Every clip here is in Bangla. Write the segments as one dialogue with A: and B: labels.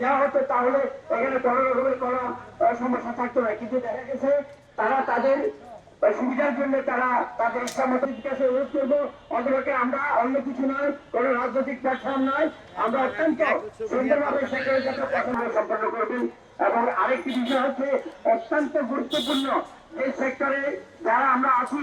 A: যে হতো তাহলে এখানে কোনো আহ, সমস্যা থাকতো না। কিন্তু দেখা গেছে তারা তাদের সুবিধার জন্য তারা তাদের ইচ্ছা মতো কাছে অনুরোধ করব। অন্তপক্ষে আমরা অন্য কিছু নয় কোনো রাজনৈতিক প্ল্যাটফর্ম নয়। আমরা অত্যন্ত সুন্দরভাবে সম্পন্ন করবেন। এবং আরেকটি বিষয় হচ্ছে অত্যন্ত গুরুত্বপূর্ণ এই সেক্টরে যারা আমরা আছি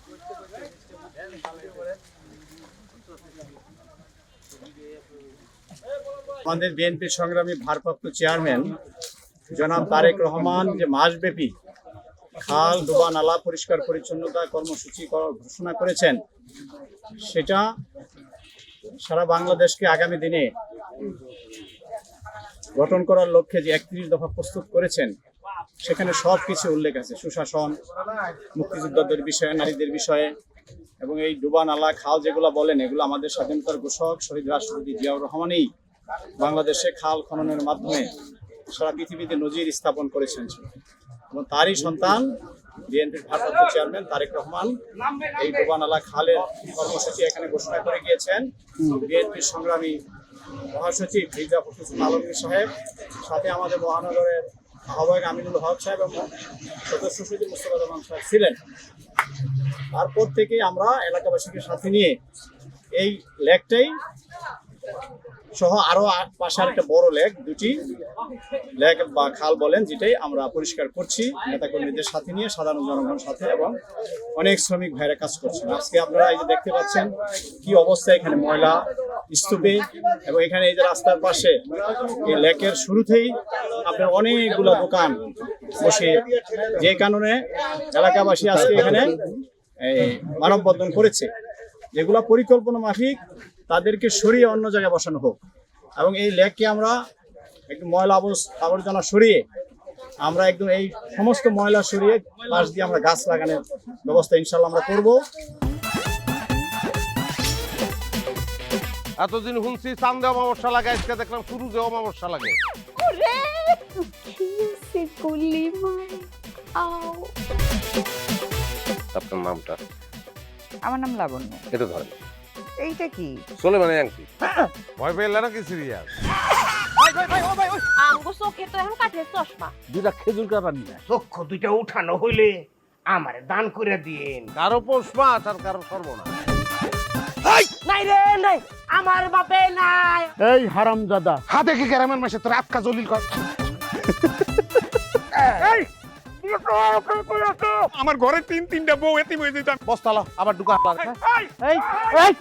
B: আমাদের বিএনপি সংগ্রামী ভারপ্রাপ্ত চেয়ারম্যান জনাব তারেক রহমান যে মাসব্যাপী খাল ডোবা নালা পরিষ্কার পরিচ্ছন্নতা কর্মসূচি ঘোষণা করেছেন, সেটা সারা বাংলাদেশকে আগামী দিনে গঠন করার লক্ষ্যে যে একত্রিশ দফা প্রস্তুত করেছেন, সেখানে সব কিছু উল্লেখ আছে। সুশাসন, মুক্তিযোদ্ধাদের বিষয়ে, নারীদের বিষয়ে, এবং এই ডুবা নালা, খাল যেগুলো বলেন, এগুলো আমাদের স্বাধীনতার ঘোষক শহীদ রাষ্ট্রপতি জিয়াউর রহমানই বাংলাদেশে খাল খননের মাধ্যমে সারা পৃথিবীতে নজির স্থাপন করেছেন এবং তারই সন্তান বিএনপির ভারপ্রাপ্ত চেয়ারম্যান তারেক রহমান এই ডোবানালা খালের কর্মসূচি এখানে ঘোষণা করে গিয়েছেন। বিএনপির সংগ্রামী মহাসচিব মির্জা ফখরুল আলমগীর সাহেব, সাথে আমাদের মহানগরের আহ্বায়ক আমিনুল হক সাহেব এবং সদস্য সচিব মুস্তফা জামান সাহেব ছিলেন। তারপর থেকে আমরা এলাকাবাসীকে সাথে নিয়ে এই লেকটাই সহ আরও পাশে একটা বড় লেক, দুটি লেক বা খাল বলেন, যেটাই আমরা পরিষ্কার করছি, নেতাকর্মীদের সাথে নিয়ে, সাধারণ জনগণের সাথে, এবং অনেক শ্রমিক ভাইরা কাজ করছেন। আজকে আপনারা এই যে দেখতে পাচ্ছেন কি অবস্থা, এখানে ময়লা, স্তূপে, এবং এখানে এই যে রাস্তার পাশে এই লেকের শুরুতেই আপনার অনেকগুলো দোকান বসে। যে কারণে এলাকাবাসী আজকে এখানে মানববন্ধন করেছে। যেগুলা পরিকল্পনা মাফিক তাদেরকে সরিয়ে অন্য জায়গায় বসানো হোক। এবং এই লেককে আমরা একটু ময়লা আবর- আবর্জনা সরিয়ে আমরা একদম এই সমস্ত ময়লা সরিয়ে পাশ দিয়ে আমরা গাছ লাগানোর ব্যবস্থা ইনশাল্লাহ আমরা করব।
C: এতদিন শুনছি চান্দে অমাবস্যা লাগে আজকে দেখলাম শুরুতে অমাবস্যা লাগে। আপনার নামটা?
D: আমার নাম লাবণ্য।
C: এটা ধরেন।
D: এইটা কি?
C: চলে মানে আংটি। ভয় পেলে নাকি সিরিয়াস
E: আমগো চোখে তো এখন কাঠের চশমা।
C: দুটা খেজুর কাটা নিয়ে
F: চক্ষু দুইটা উঠানো হইলে আমারে দান করে দিন
C: কারও পোষ মাছ আর কারও সর্বনা
F: নাই রে নাই। আমার বাপে নাই।
C: এই হারাম দাদা হাতে কি গ্রামের মাসে তোর আটকা জলিল কর?
G: আমার ঘরে তিন তিনটা বউ এতিম হয়ে যেতাম
C: বস্তালো আবার ঢুকা
D: এই এই